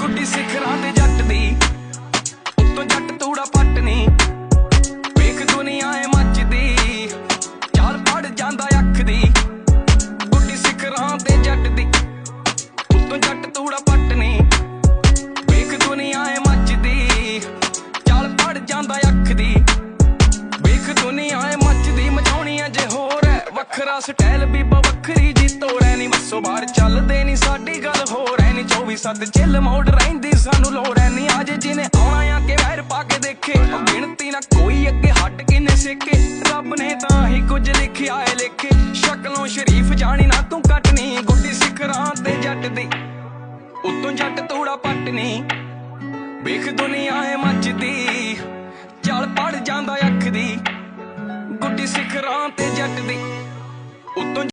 ਗੁੱਡੀ ਸਿਖਰਾਂ ਤੇ ਜੱਟ ਦੀ, ਉੱਤੋਂ ਜੱਟ ਤੂੜਾ ਪੱਟ ਨੀ ਵੇਖ ਦੁਨੀਆ ਏ ਮੱਚਦੀ, ਚਾਲ ਪੜ ਜਾਂਦਾ ਅੱਖ ਦੀ। ਗੁੱਡੀ ਸਿਖਰਾਂ ਤੇ ਜੱਟ ਦੀ, ਉੱਤੋਂ ਜੱਟ ਤੂੜਾ ਪੱਟ ਨੀ ਵੇਖ ਦੁਨੀਆ ਏ ਮੱਚਦੀ, ਚਾਲ ਫੜ ਜਾਂਦਾ ਅੱਖ ਦੀ। ਵੇਖ ਦੁਨੀਆ ਏ ਮੱਚਦੀ ਮਚਾਉਣੀ ਅਜੇ ਹੋਰ ਐ। ਵੱਖਰਾ ਸਟਾਈਲ ਵੀ ਵੱਖਰੀ ਜੀ, ਤੋੜੈ ਨਹੀਂ ਬੱਸੋ ਬਾਹਰ ਚੱਲਦੇ। ਸਾਡੀ ਗੱਲ ਹੋਰ ਐ ਨਹੀਂ 24 ਸੱਤ ਚਿੱਲ ਮੋੜ ਰਹਿੰਦੀ ਸਾਨੂੰ ਲੋੜ ਐ ਨਹੀਂ ਅੱਜ ਜਿਹਨੇ ਆਉਣਾ ਆ ਕੇ ਵੈਰ ਪਾ ਕੇ ਦੇਖੇ, ਗਿਣਤੀ ਨਾ ਕੋਈ ਅੱਗੇ ਹੱਟ ਕਿਨੇ ਸੇਕੇ ਰੱਬ ਨੇ ਤਾਂ ਹੀ ਕੁਝ ਲਿਖਿਆ ਏ ਲੇਖੇ। ਸ਼ਕਲੋਂ ਸ਼ਰੀਫ ਜਾਣੀ ਨਾ ਤੂੰ ਕੱਟਣੀ ਗੁੱਡੀ ਸਿਖਰਾਂ ਤੇ ਜੱਟ ਦੀ। ਉਤੋਂ ਜੱਟ ਤੋੜਾ ਪੱਟਣੀ ਵੇਖ ਦੁਨੀਆ ਏ ਮੱਚਦੀ ਚੱਲ ਪੜ ਜਾਂਦਾ ਅੱਖ ਦੀ। ਗੁੱਡੀ ਸਿਖਰਾਂ ਤੇ ਜੱਟ ਦੀ। ਉਤੋਂ